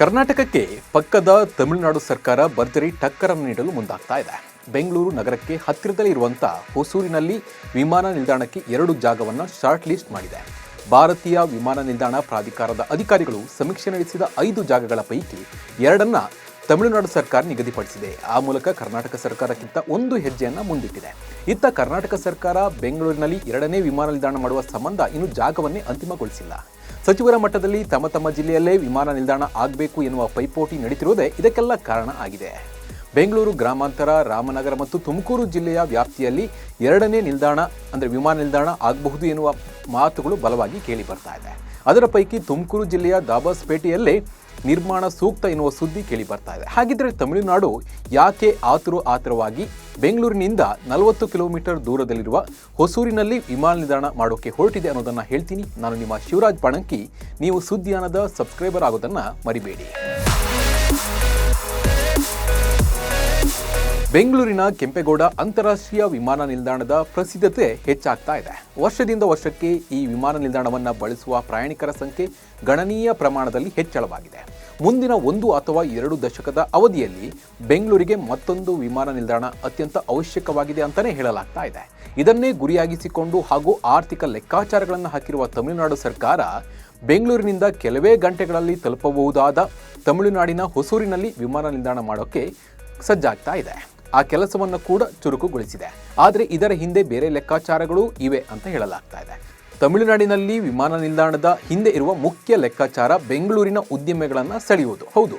ಕರ್ನಾಟಕಕ್ಕೆ ಪಕ್ಕದ ತಮಿಳುನಾಡು ಸರ್ಕಾರ ಭರ್ಜರಿ ಟಕ್ಕರನ್ನು ನೀಡಲು ಮುಂದಾಗ್ತಾ ಇದೆ. ಬೆಂಗಳೂರು ನಗರಕ್ಕೆ ಹತ್ತಿರದಲ್ಲಿ ಇರುವಂಥ ಹೊಸೂರಿನಲ್ಲಿ ವಿಮಾನ ನಿಲ್ದಾಣಕ್ಕೆ ಎರಡು ಜಾಗವನ್ನು ಶಾರ್ಟ್ ಲಿಸ್ಟ್ ಮಾಡಿದೆ. ಭಾರತೀಯ ವಿಮಾನ ನಿಲ್ದಾಣ ಪ್ರಾಧಿಕಾರದ ಅಧಿಕಾರಿಗಳು ಸಮೀಕ್ಷೆ ನಡೆಸಿದ ಐದು ಜಾಗಗಳ ಪೈಕಿ ಎರಡನ್ನ ತಮಿಳುನಾಡು ಸರ್ಕಾರ ನಿಗದಿಪಡಿಸಿದೆ. ಆ ಮೂಲಕ ಕರ್ನಾಟಕ ಸರ್ಕಾರಕ್ಕಿಂತ ಒಂದು ಹೆಜ್ಜೆಯನ್ನು ಮುಂದಿಟ್ಟಿದೆ. ಇತ್ತ ಕರ್ನಾಟಕ ಸರ್ಕಾರ ಬೆಂಗಳೂರಿನಲ್ಲಿ ಎರಡನೇ ವಿಮಾನ ನಿಲ್ದಾಣ ಮಾಡುವ ಸಂಬಂಧ ಇನ್ನು ಜಾಗವನ್ನೇ ಅಂತಿಮಗೊಳಿಸಿಲ್ಲ. ಸಚಿವರ ಮಟ್ಟದಲ್ಲಿ ತಮ್ಮ ತಮ್ಮ ಜಿಲ್ಲೆಯಲ್ಲೇ ವಿಮಾನ ನಿಲ್ದಾಣ ಆಗಬೇಕು ಎನ್ನುವ ಪೈಪೋಟಿ ನಡೀತಿರುವುದೇ ಇದಕ್ಕೆಲ್ಲ ಕಾರಣ ಆಗಿದೆ. ಬೆಂಗಳೂರು ಗ್ರಾಮಾಂತರ, ರಾಮನಗರ ಮತ್ತು ತುಮಕೂರು ಜಿಲ್ಲೆಯ ವ್ಯಾಪ್ತಿಯಲ್ಲಿ ಎರಡನೇ ನಿಲ್ದಾಣ, ಅಂದರೆ ವಿಮಾನ ನಿಲ್ದಾಣ ಆಗಬಹುದು ಎನ್ನುವ ಮಾತುಗಳು ಬಲವಾಗಿ ಕೇಳಿ ಬರ್ತಾ ಇದೆ. ಅದರ ಪೈಕಿ ತುಮಕೂರು ಜಿಲ್ಲೆಯ ದಾಬಾಸ್ಪೇಟೆಯಲ್ಲೇ ನಿರ್ಮಾಣ ಸೂಕ್ತ ಎನ್ನುವ ಸುದ್ದಿ ಕೇಳಿ ಬರ್ತಾ ಇದೆ. ಹಾಗಿದ್ರೆ ತಮಿಳುನಾಡು ಯಾಕೆ ಆತುರು ಆತುರವಾಗಿ ಬೆಂಗಳೂರಿನಿಂದ ನಲವತ್ತು ಕಿಲೋಮೀಟರ್ ದೂರದಲ್ಲಿರುವ ಹೊಸೂರಿನಲ್ಲಿ ವಿಮಾನ ನಿಲ್ದಾಣ ಮಾಡೋಕೆ ಹೊರಟಿದೆ ಅನ್ನೋದನ್ನು ಹೇಳ್ತೀನಿ. ನಾನು ನಿಮ್ಮ ಶಿವರಾಜ್ ಪಣಂಕಿ. ನೀವು ಸುದ್ದಿಯಾನದ ಸಬ್ಸ್ಕ್ರೈಬರ್ ಆಗೋದನ್ನು ಮರಿಬೇಡಿ. ಬೆಂಗಳೂರಿನ ಕೆಂಪೇಗೌಡ ಅಂತಾರಾಷ್ಟ್ರೀಯ ವಿಮಾನ ನಿಲ್ದಾಣದ ಪ್ರಸಿದ್ಧತೆ ಹೆಚ್ಚಾಗ್ತಾ ಇದೆ. ವರ್ಷದಿಂದ ವರ್ಷಕ್ಕೆ ಈ ವಿಮಾನ ನಿಲ್ದಾಣವನ್ನು ಬಳಸುವ ಪ್ರಯಾಣಿಕರ ಸಂಖ್ಯೆ ಗಣನೀಯ ಪ್ರಮಾಣದಲ್ಲಿ ಹೆಚ್ಚಳವಾಗಿದೆ. ಮುಂದಿನ ಒಂದು ಅಥವಾ ಎರಡು ದಶಕದ ಅವಧಿಯಲ್ಲಿ ಬೆಂಗಳೂರಿಗೆ ಮತ್ತೊಂದು ವಿಮಾನ ನಿಲ್ದಾಣ ಅತ್ಯಂತ ಅವಶ್ಯಕವಾಗಿದೆ ಅಂತಲೇ ಹೇಳಲಾಗ್ತಾ ಇದೆ. ಇದನ್ನೇ ಗುರಿಯಾಗಿಸಿಕೊಂಡು ಹಾಗೂ ಆರ್ಥಿಕ ಲೆಕ್ಕಾಚಾರಗಳನ್ನು ಹಾಕಿರುವ ತಮಿಳುನಾಡು ಸರ್ಕಾರ ಬೆಂಗಳೂರಿನಿಂದ ಕೆಲವೇ ಗಂಟೆಗಳಲ್ಲಿ ತಲುಪಬಹುದಾದ ತಮಿಳುನಾಡಿನ ಹೊಸೂರಿನಲ್ಲಿ ವಿಮಾನ ನಿಲ್ದಾಣ ಮಾಡೋಕ್ಕೆ ಸಜ್ಜಾಗ್ತಾ ಇದೆ. ಆ ಕೆಲಸವನ್ನು ಕೂಡ ಚುರುಕುಗೊಳಿಸಿದೆ. ಆದರೆ ಇದರ ಹಿಂದೆ ಬೇರೆ ಲೆಕ್ಕಾಚಾರಗಳು ಇವೆ ಅಂತ ಹೇಳಲಾಗ್ತಾ ಇದೆ. ತಮಿಳುನಾಡಿನಲ್ಲಿ ವಿಮಾನ ನಿಲ್ದಾಣದ ಹಿಂದೆ ಇರುವ ಮುಖ್ಯ ಲೆಕ್ಕಾಚಾರ ಬೆಂಗಳೂರಿನ ಉದ್ಯಮಿಗಳನ್ನು ಸೆಳೆಯುವುದು. ಹೌದು.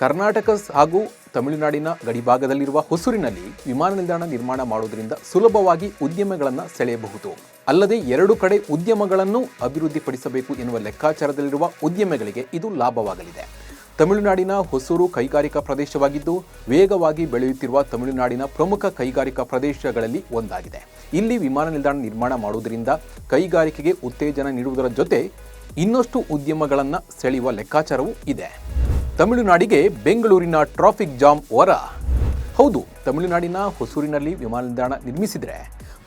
ಕರ್ನಾಟಕ ಹಾಗೂ ತಮಿಳುನಾಡಿನ ಗಡಿಭಾಗದಲ್ಲಿರುವ ಹೊಸೂರಿನಲ್ಲಿ ವಿಮಾನ ನಿಲ್ದಾಣ ನಿರ್ಮಾಣ ಮಾಡುವುದರಿಂದ ಸುಲಭವಾಗಿ ಉದ್ಯಮಗಳನ್ನು ಸೆಳೆಯಬಹುದು. ಅಲ್ಲದೆ ಎರಡು ಕಡೆ ಉದ್ಯಮಗಳನ್ನು ಅಭಿವೃದ್ಧಿಪಡಿಸಬೇಕು ಎನ್ನುವ ಲೆಕ್ಕಾಚಾರದಲ್ಲಿರುವ ಉದ್ಯಮಗಳಿಗೆ ಇದು ಲಾಭವಾಗಲಿದೆ. ತಮಿಳುನಾಡಿನ ಹೊಸೂರು ಕೈಗಾರಿಕಾ ಪ್ರದೇಶವಾಗಿದ್ದು ವೇಗವಾಗಿ ಬೆಳೆಯುತ್ತಿರುವ ತಮಿಳುನಾಡಿನ ಪ್ರಮುಖ ಕೈಗಾರಿಕಾ ಪ್ರದೇಶಗಳಲ್ಲಿ ಒಂದಾಗಿದೆ. ಇಲ್ಲಿ ವಿಮಾನ ನಿಲ್ದಾಣ ನಿರ್ಮಾಣ ಮಾಡುವುದರಿಂದ ಕೈಗಾರಿಕೆಗೆ ಉತ್ತೇಜನ ನೀಡುವುದರ ಜೊತೆ ಇನ್ನಷ್ಟು ಉದ್ಯಮಗಳನ್ನು ಸೆಳೆಯುವ ಲೆಕ್ಕಾಚಾರವೂ ಇದೆ. ತಮಿಳುನಾಡಿಗೆ ಬೆಂಗಳೂರಿನ ಟ್ರಾಫಿಕ್ ಜಾಮ್ ವರ. ಹೌದು, ತಮಿಳುನಾಡಿನ ಹೊಸೂರಿನಲ್ಲಿ ವಿಮಾನ ನಿಲ್ದಾಣ ನಿರ್ಮಿಸಿದರೆ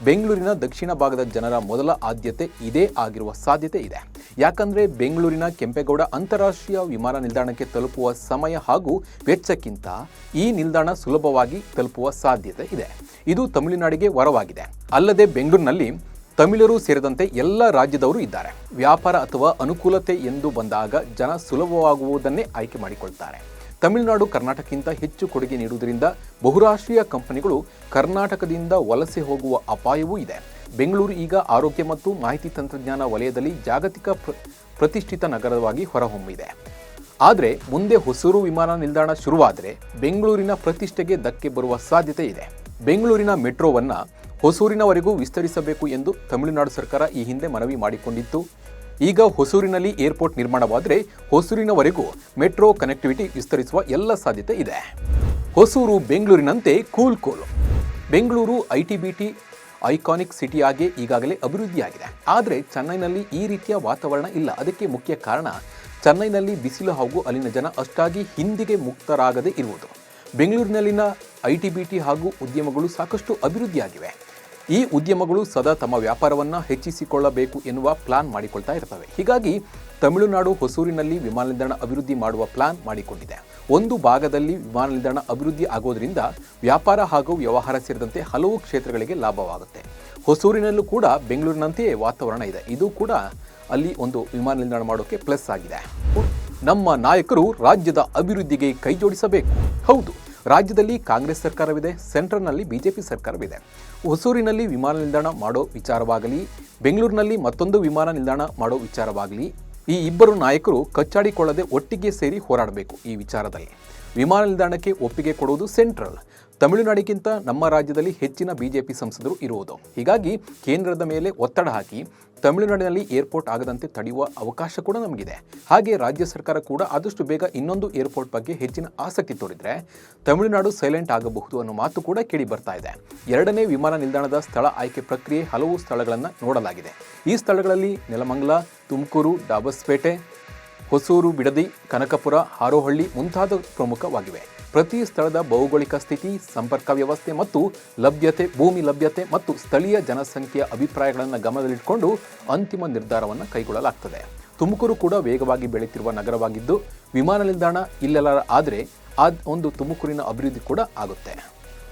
ಬೆಂಗಳೂರಿನ ದಕ್ಷಿಣ ಭಾಗದ ಜನರ ಮೊದಲ ಆದ್ಯತೆ ಇದೇ ಆಗಿರುವ ಸಾಧ್ಯತೆ ಇದೆ. ಯಾಕಂದರೆ ಬೆಂಗಳೂರಿನ ಕೆಂಪೇಗೌಡ ಅಂತಾರಾಷ್ಟ್ರೀಯ ವಿಮಾನ ನಿಲ್ದಾಣಕ್ಕೆ ತಲುಪುವ ಸಮಯ ಹಾಗೂ ವೆಚ್ಚಕ್ಕಿಂತ ಈ ನಿಲ್ದಾಣ ಸುಲಭವಾಗಿ ತಲುಪುವ ಸಾಧ್ಯತೆ ಇದೆ. ಇದು ತಮಿಳುನಾಡಿಗೆ ವರವಾಗಿದೆ. ಅಲ್ಲದೆ ಬೆಂಗಳೂರಿನಲ್ಲಿ ತಮಿಳರು ಸೇರಿದಂತೆ ಎಲ್ಲ ರಾಜ್ಯದವರು ಇದ್ದಾರೆ. ವ್ಯಾಪಾರ ಅಥವಾ ಅನುಕೂಲತೆ ಎಂದು ಬಂದಾಗ ಜನ ಸುಲಭವಾಗುವುದನ್ನೇ ಆಯ್ಕೆ ಮಾಡಿಕೊಳ್ತಾರೆ. ತಮಿಳುನಾಡು, ಕರ್ನಾಟಕಕ್ಕಿಂತ ಹೆಚ್ಚು ಕೊಡುಗೆ ನೀಡುವುದರಿಂದ ಬಹುರಾಷ್ಟ್ರೀಯ ಕಂಪನಿಗಳು ಕರ್ನಾಟಕದಿಂದ ವಲಸೆ ಹೋಗುವ ಅಪಾಯವೂ ಇದೆ. ಬೆಂಗಳೂರು ಈಗ ಆರೋಗ್ಯ ಮತ್ತು ಮಾಹಿತಿ ತಂತ್ರಜ್ಞಾನ ವಲಯದಲ್ಲಿ ಜಾಗತಿಕ ಪ್ರ- ಪ್ರತಿಷ್ಠಿತ ನಗರವಾಗಿ ಹೊರಹೊಮ್ಮಿದೆ. ಆದರೆ ಮುಂದೆ ಹೊಸೂರು ವಿಮಾನ ನಿಲ್ದಾಣ ಶುರುವಾದರೆ ಬೆಂಗಳೂರಿನ ಪ್ರತಿಷ್ಠೆಗೆ ಧಕ್ಕೆ ಬರುವ ಸಾಧ್ಯತೆ ಇದೆ. ಬೆಂಗಳೂರಿನ ಮೆಟ್ರೋವನ್ನು ಹೊಸೂರಿನವರೆಗೂ ವಿಸ್ತರಿಸಬೇಕು ಎಂದು ತಮಿಳುನಾಡು ಸರ್ಕಾರ ಈ ಹಿಂದೆ ಮನವಿ ಮಾಡಿಕೊಂಡಿತ್ತು. ಈಗ ಹೊಸೂರಿನಲ್ಲಿ ಏರ್ಪೋರ್ಟ್ ನಿರ್ಮಾಣವಾದರೆ ಹೊಸೂರಿನವರೆಗೂ ಮೆಟ್ರೋ ಕನೆಕ್ಟಿವಿಟಿ ವಿಸ್ತರಿಸುವ ಎಲ್ಲ ಸಾಧ್ಯತೆ ಇದೆ. Hosur, ಬೆಂಗಳೂರಿನಂತೆ cool cool. Bengaluru I T iconic ಸಿಟಿಯಾಗಿ ಈಗಾಗಲೇ ಅಭಿವೃದ್ಧಿಯಾಗಿದೆ. ಆದರೆ ಚೆನ್ನೈನಲ್ಲಿ ಈ ರೀತಿಯ ವಾತಾವರಣ ಇಲ್ಲ. ಅದಕ್ಕೆ ಮುಖ್ಯ ಕಾರಣ ಚೆನ್ನೈನಲ್ಲಿ ಬಿಸಿಲು ಹಾಗೂ ಅಲ್ಲಿನ ಜನ ಅಷ್ಟಾಗಿ ಹಿಂದಿಗೆ ಮುಕ್ತರಾಗದೇ ಇರುವುದು. ಬೆಂಗಳೂರಿನಲ್ಲಿನ ಐ ಟಿ ಹಾಗೂ ಉದ್ಯಮಗಳು ಸಾಕಷ್ಟು ಅಭಿವೃದ್ಧಿಯಾಗಿವೆ. ಈ ಉದ್ಯಮಗಳು ಸದಾ ತಮ್ಮ ವ್ಯಾಪಾರವನ್ನು ಹೆಚ್ಚಿಸಿಕೊಳ್ಳಬೇಕು ಎನ್ನುವ ಪ್ಲಾನ್ ಮಾಡಿಕೊಳ್ತಾ ಇರ್ತವೆ. ಹೀಗಾಗಿ ತಮಿಳುನಾಡು ಹೊಸೂರಿನಲ್ಲಿ ವಿಮಾನ ನಿಲ್ದಾಣ ಅಭಿವೃದ್ಧಿ ಮಾಡುವ ಪ್ಲಾನ್ ಮಾಡಿಕೊಂಡಿದೆ. ಒಂದು ಭಾಗದಲ್ಲಿ ವಿಮಾನ ನಿಲ್ದಾಣ ಅಭಿವೃದ್ಧಿ ಆಗೋದ್ರಿಂದ ವ್ಯಾಪಾರ ಹಾಗೂ ವ್ಯವಹಾರ ಸೇರಿದಂತೆ ಹಲವು ಕ್ಷೇತ್ರಗಳಿಗೆ ಲಾಭವಾಗುತ್ತೆ. ಹೊಸೂರಿನಲ್ಲೂ ಕೂಡ ಬೆಂಗಳೂರಿನಂತೆಯೇ ವಾತಾವರಣ ಇದೆ. ಇದು ಕೂಡ ಅಲ್ಲಿ ಒಂದು ವಿಮಾನ ನಿಲ್ದಾಣ ಮಾಡೋಕೆ ಪ್ಲಸ್ ಆಗಿದೆ. ನಮ್ಮ ನಾಯಕರು ರಾಜ್ಯದ ಅಭಿವೃದ್ಧಿಗೆ ಕೈಜೋಡಿಸಬೇಕು ಹೌದು. ರಾಜ್ಯದಲ್ಲಿ ಕಾಂಗ್ರೆಸ್ ಸರ್ಕಾರವಿದೆ, ಸೆಂಟ್ರಲ್ನಲ್ಲಿ ಬಿಜೆಪಿ ಸರ್ಕಾರವಿದೆ. ಹೊಸೂರಿನಲ್ಲಿ ವಿಮಾನ ನಿಲ್ದಾಣ ಮಾಡೋ ವಿಚಾರವಾಗಲಿ, ಬೆಂಗಳೂರಿನಲ್ಲಿ ಮತ್ತೊಂದು ವಿಮಾನ ನಿಲ್ದಾಣ ಮಾಡೋ ವಿಚಾರವಾಗಲಿ, ಈ ಇಬ್ಬರು ನಾಯಕರು ಕಚ್ಚಾಡಿಕೊಳ್ಳದೆ ಒಟ್ಟಿಗೆ ಸೇರಿ ಹೋರಾಡಬೇಕು ಈ ವಿಚಾರದಲ್ಲಿ. ವಿಮಾನ ನಿಲ್ದಾಣಕ್ಕೆ ಒಪ್ಪಿಗೆ ಕೊಡುವುದು ಸೆಂಟ್ರಲ್. ತಮಿಳುನಾಡಿಗಿಂತ ನಮ್ಮ ರಾಜ್ಯದಲ್ಲಿ ಹೆಚ್ಚಿನ ಬಿಜೆಪಿ ಸಂಸದರು ಇರುವುದು. ಹೀಗಾಗಿ ಕೇಂದ್ರದ ಮೇಲೆ ಒತ್ತಡ ಹಾಕಿ ತಮಿಳುನಾಡಿನಲ್ಲಿ ಏರ್ಪೋರ್ಟ್ ಆಗದಂತೆ ತಡೆಯುವ ಅವಕಾಶ ಕೂಡ ನಮಗಿದೆ. ಹಾಗೆ ರಾಜ್ಯ ಸರ್ಕಾರ ಕೂಡ ಆದಷ್ಟು ಬೇಗ ಇನ್ನೊಂದು ಏರ್ಪೋರ್ಟ್ ಬಗ್ಗೆ ಹೆಚ್ಚಿನ ಆಸಕ್ತಿ ತೋರಿದರೆ ತಮಿಳುನಾಡು ಸೈಲೆಂಟ್ ಆಗಬಹುದು ಅನ್ನೋ ಮಾತು ಕೂಡ ಕೇಳಿ ಬರ್ತಾ ಇದೆ. ಎರಡನೇ ವಿಮಾನ ನಿಲ್ದಾಣದ ಸ್ಥಳ ಆಯ್ಕೆ ಪ್ರಕ್ರಿಯೆ ಹಲವು ಸ್ಥಳಗಳನ್ನು ನೋಡಲಾಗಿದೆ. ಈ ಸ್ಥಳಗಳಲ್ಲಿ ನೆಲಮಂಗಲ, ತುಮಕೂರು ಡಾಬಸ್ಪೇಟೆ ಹೊಸೂರು ಬಿಡದಿ, ಕನಕಪುರ, ಹಾರೋಹಳ್ಳಿ ಮುಂತಾದ ಪ್ರಮುಖವಾಗಿವೆ. ಪ್ರತಿ ಸ್ಥಳದ ಭೌಗೋಳಿಕ ಸ್ಥಿತಿ, ಸಂಪರ್ಕ ವ್ಯವಸ್ಥೆ ಮತ್ತು ಲಭ್ಯತೆ, ಭೂಮಿ ಲಭ್ಯತೆ ಮತ್ತು ಸ್ಥಳೀಯ ಜನಸಂಖ್ಯೆಯ ಅಭಿಪ್ರಾಯಗಳನ್ನು ಗಮನದಲ್ಲಿಟ್ಟುಕೊಂಡು ಅಂತಿಮ ನಿರ್ಧಾರವನ್ನು ಕೈಗೊಳ್ಳಲಾಗ್ತದೆ. ತುಮಕೂರು ಕೂಡ ವೇಗವಾಗಿ ಬೆಳೆಯುತ್ತಿರುವ ನಗರವಾಗಿದ್ದು, ವಿಮಾನ ನಿಲ್ದಾಣ ಇಲ್ಲೆಲ್ಲ ಆದರೆ ಆ ಒಂದು ತುಮಕೂರಿನ ಅಭಿವೃದ್ಧಿ ಕೂಡ ಆಗುತ್ತೆ.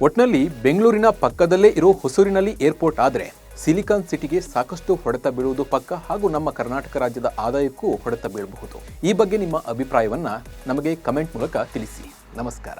ಒಟ್ನಲ್ಲಿ ಬೆಂಗಳೂರಿನ ಪಕ್ಕದಲ್ಲೇ ಇರೋ ಹೊಸೂರಿನಲ್ಲಿ ಏರ್ಪೋರ್ಟ್ ಆದರೆ ಸಿಲಿಕಾನ್ ಸಿಟಿಗೆ ಸಾಕಷ್ಟು ಹೊಡೆತ ಬೀಳುವುದು ಪಕ್ಕ ಹಾಗೂ ನಮ್ಮ ಕರ್ನಾಟಕ ರಾಜ್ಯದ ಆದಾಯಕ್ಕೂ ಹೊಡೆತ ಬೀಳಬಹುದು. ಈ ಬಗ್ಗೆ ನಿಮ್ಮ ಅಭಿಪ್ರಾಯವನ್ನು ನಮಗೆ ಕಮೆಂಟ್ ಮೂಲಕ ತಿಳಿಸಿ. ನಮಸ್ಕಾರ.